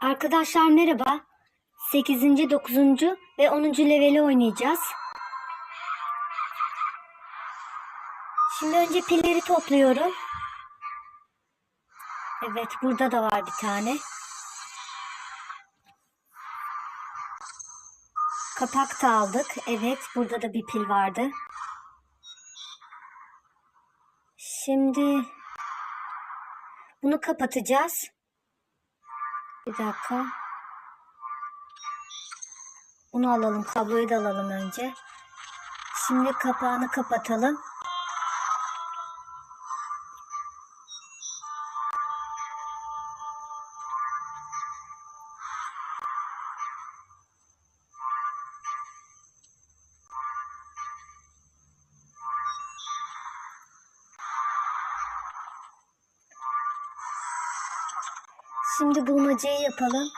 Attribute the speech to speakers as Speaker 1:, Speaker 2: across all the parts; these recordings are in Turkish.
Speaker 1: Arkadaşlar merhaba. 8. 9. ve 10. leveli oynayacağız. Şimdi önce pilleri topluyorum. Evet burada da var bir tane. Kapak da aldık. Evet burada da bir pil vardı. Şimdi bunu kapatacağız. Bir dakika. Bunu alalım. Kabloyu da alalım önce. Şimdi kapağını kapatalım. Şimdi bulmacayı yapalım.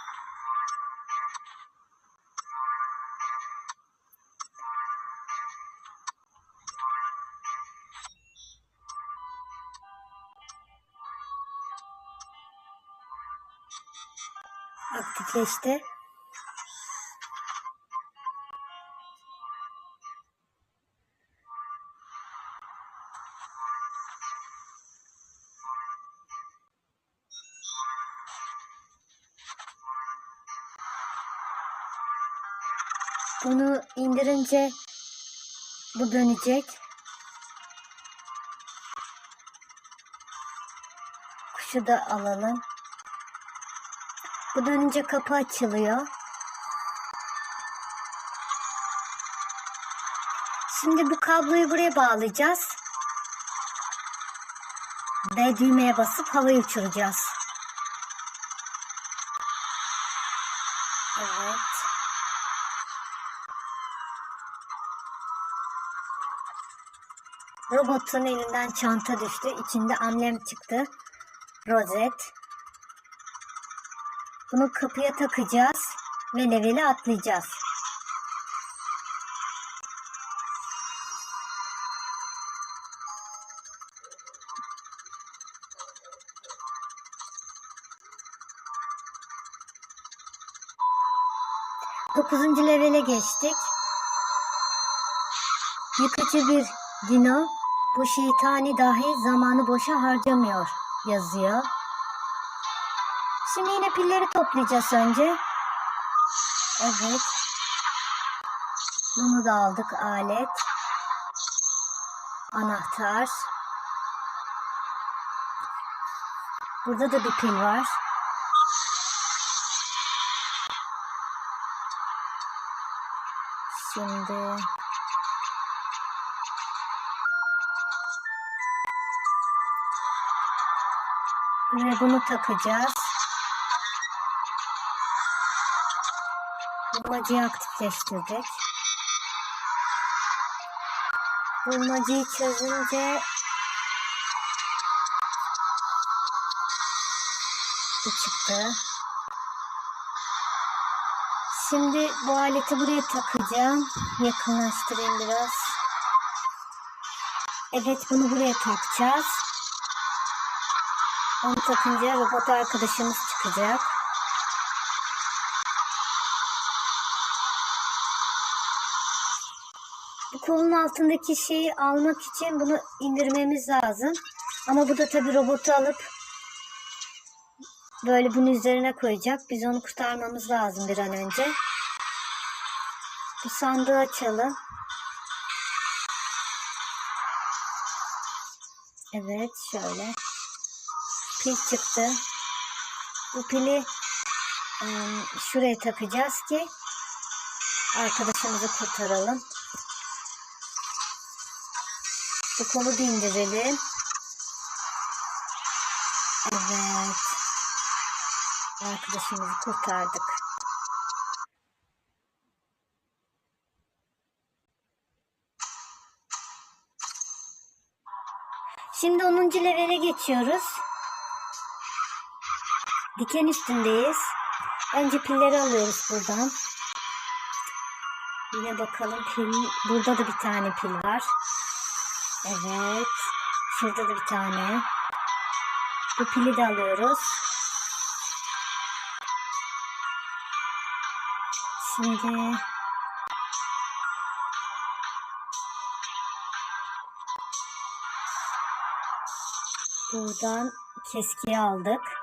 Speaker 1: Aktifleşti. Bunu indirince bu dönecek. Kuşu da alalım. Bu dönünce kapı açılıyor. Şimdi bu kabloyu buraya bağlayacağız. Ve düğmeye basıp havayı uçuracağız. Evet. Robotun elinden çanta düştü. İçinde amblem çıktı. Rozet. Bunu kapıya takacağız ve leveli atlayacağız. Dokuzuncu levele geçtik. Yıkıcı bir dino bu şeytani dahi zamanı boşa harcamıyor yazıyor. Şimdi yine pilleri toplayacağız önce. Evet. Bunu da aldık alet. Anahtar. Burada da bir pil var. Şimdi Ve bunu takacağız. Bulmacayı aktifleştirdik. Bulmacayı çözünce bu çıktı. Şimdi bu aleti buraya takacağım. Yakınlaştırayım biraz. Evet bunu buraya takacağız. Onu takınca robot arkadaşımız çıkacak. Bu kolun altındaki şeyi almak için bunu indirmemiz lazım. Ama bu da tabi robotu alıp böyle bunun üzerine koyacak. Biz onu kurtarmamız lazım bir an önce. Bu sandığı açalım. Evet şöyle. Pil çıktı. Bu pili ıı, şuraya takacağız ki arkadaşımızı kurtaralım. Bu kolu da indirelim. Evet. Arkadaşımızı kurtardık. Şimdi 10. levele geçiyoruz. Diken üstündeyiz. Önce pilleri alıyoruz buradan. Yine bakalım pil. Burada da bir tane pil var. Evet. Şurada da bir tane. Bu pili de alıyoruz. Şimdi buradan keskiyi aldık.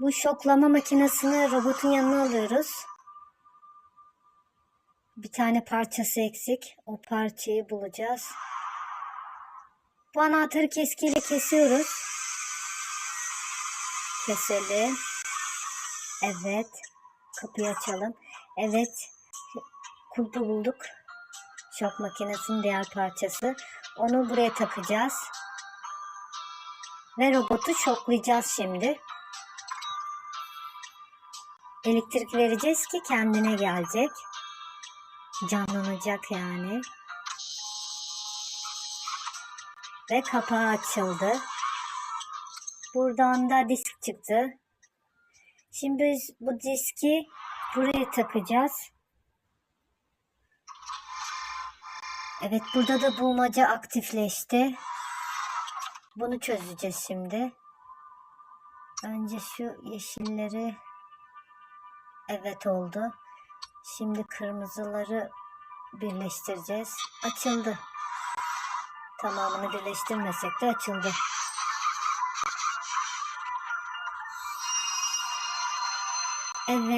Speaker 1: Bu şoklama makinesini robotun yanına alıyoruz. Bir tane parçası eksik. O parçayı bulacağız. Bu anahtarı keskiyle kesiyoruz. Keselim. Evet. Kapıyı açalım. Evet. Kulpu bulduk. Şok makinesinin diğer parçası. Onu buraya takacağız. Ve robotu şoklayacağız şimdi. Elektrik vereceğiz ki kendine gelecek. Canlanacak yani. Ve kapağı açıldı. Buradan da disk çıktı. Şimdi biz bu diski buraya takacağız. Evet burada da bulmaca aktifleşti. Bunu çözeceğiz şimdi. Önce şu yeşilleri evet oldu. Şimdi kırmızıları birleştireceğiz. Açıldı. Tamamını birleştirmesek de açıldı. Evet.